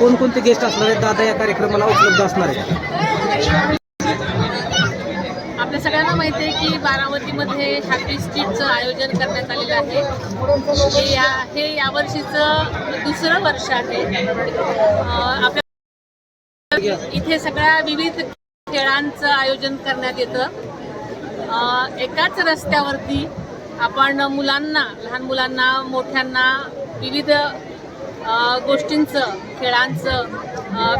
कोणकोणते गेस्ट असणार आहेत? दादा या कार्यक्रमाला उपलब्ध असणार आहेत? आपल्या सगळ्यांना माहिती आहे की बारामतीमध्ये हॅपी स्ट्रीटचं आयोजन करण्यात आलेलं आहे. हे या हे यावर्षीचं दुसरं वर्ष आहे. आपल्या इथे सगळ्या विविध खेळांचं आयोजन करण्यात येतं. एकाच रस्त्यावरती आपण मुलांना लहान मुलांना मोठ्यांना विविध गोष्टींचं खेळांचं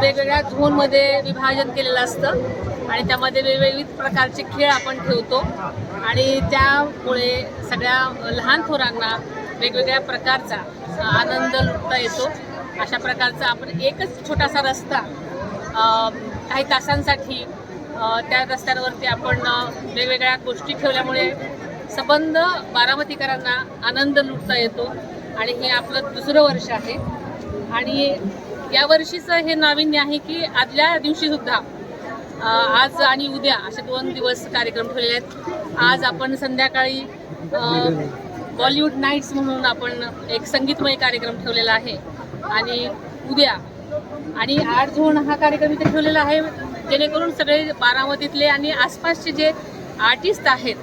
वेगवेगळ्या झोनमध्ये विभाजन केलेलं असतं आणि त्यामध्ये वेगवेगळी प्रकारचे खेळ आपण ठेवतो. आणि त्यामुळे सगळ्या लहान थोरांना वेगवेगळ्या प्रकारचा आनंद लुटता येतो. अशा प्रकारचा आपण एकच छोटासा रस्ता काही तासांसाठी त्या रस्त्यांवरती आपण वेगवेगळ्या गोष्टी ठेवल्यामुळे संबंध बारामतीकरांना आनंद लुटता येतो. आणि हे आपलं दुसरं वर्ष आहे. आणि या वर्षीचं हे नाविन्य आहे की आदल्या दिवशीसुद्धा आज आणि उद्या असे दोन दिवस कार्यक्रम ठेवलेले आहेत. आज आपण संध्याकाळी बॉलिवूड नाईट्स म्हणून आपण एक संगीतमय कार्यक्रम ठेवलेला आहे. आणि उद्या आणि आठ झोन हा कार्यक्रम इथे ठेवलेला आहे जेणेकरून सगळे बारामतीतले आणि आसपासचे जे आर्टिस्ट आहेत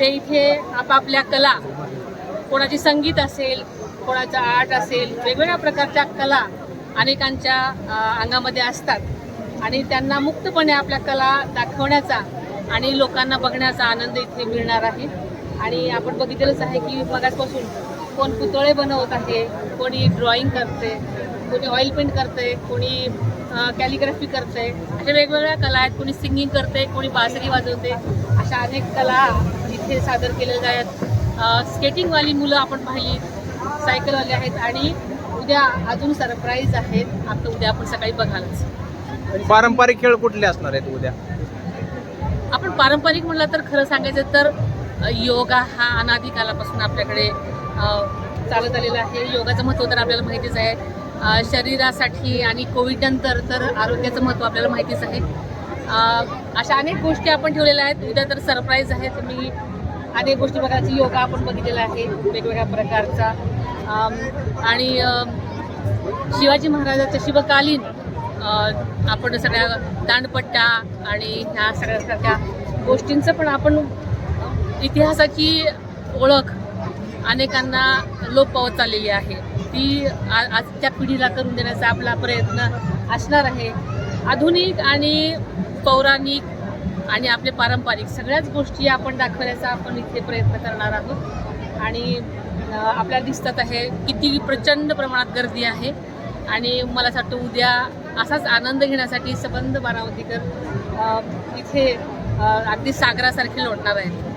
ते इथे आपापल्या कला कोणाची संगीत असेल कोणाचा आर्ट असेल वेगवेगळ्या प्रकारच्या कला अनेकांच्या अंगामध्ये असतात. आणि त्यांना मुक्तपणे आपल्या कला दाखवण्याचा आणि लोकांना बघण्याचा आनंद इथे मिळणार आहे. आणि आपण बघितलेलंच आहे की मगासपासून कोण पुतळे बनवत आहे कोणी ड्रॉइंग करते कोणी ऑइल पेंट करते कोणी कॅलिग्राफी करते अशा वेगवेगळ्या कला आहेत. कोणी सिंगिंग करते कोणी बासरी वाजवते अशा अनेक कला इथे सादर केल्या जातात स्केटिंगवाली मुलं आपण पाहिली सायकलवाले आहेत आणि उद्या अजून सरप्राईज आहेत. आता उद्या आपण सकाळी बघालच. पारंपरिक खेळ कुठले असणार आहेत उद्या? आपण पारंपरिक म्हटलं तर खरं सांगायचं तर योगा हा अनादी कालापासून आपल्याकडे चालत आलेला आहे. योगाचं महत्त्व तर आपल्याला माहितीच आहे. शरीरासाठी आणि कोविडनंतर तर आरोग्याचं महत्त्व आपल्याला माहितीच आहे. अशा अनेक गोष्टी आपण ठेवलेल्या आहेत. उद्या तर सरप्राईज आहे तुम्ही अनेक गोष्टी बघायची योगा आपण बघितलेला आहे वेगवेगळ्या प्रकारचा. आणि शिवाजी महाराजाच्या शिवकालीन आपण सगळ्या दांडपट्ट्या आणि ह्या सगळ्यासारख्या गोष्टींचं पण आपण इतिहासाची ओळख अनेकांना लोप पावत चाललेली आहे. ती आजच्या पिढीला करून देण्याचा आपला प्रयत्न असणार आहे. आधुनिक आणि पौराणिक आणि आपले पारंपरिक सगळ्याच गोष्टी आपण दाखवण्याचा आपण इथे प्रयत्न करणार आहोत. आणि आपल्याला दिसतात आहे किती प्रचंड प्रमाणात गर्दी आहे. आणि मला असं वाटतं उद्या असाच आनंद घेण्यासाठी सबंध बारावतीकर इथे अगदी सागरासारखे लोटणार आहेत.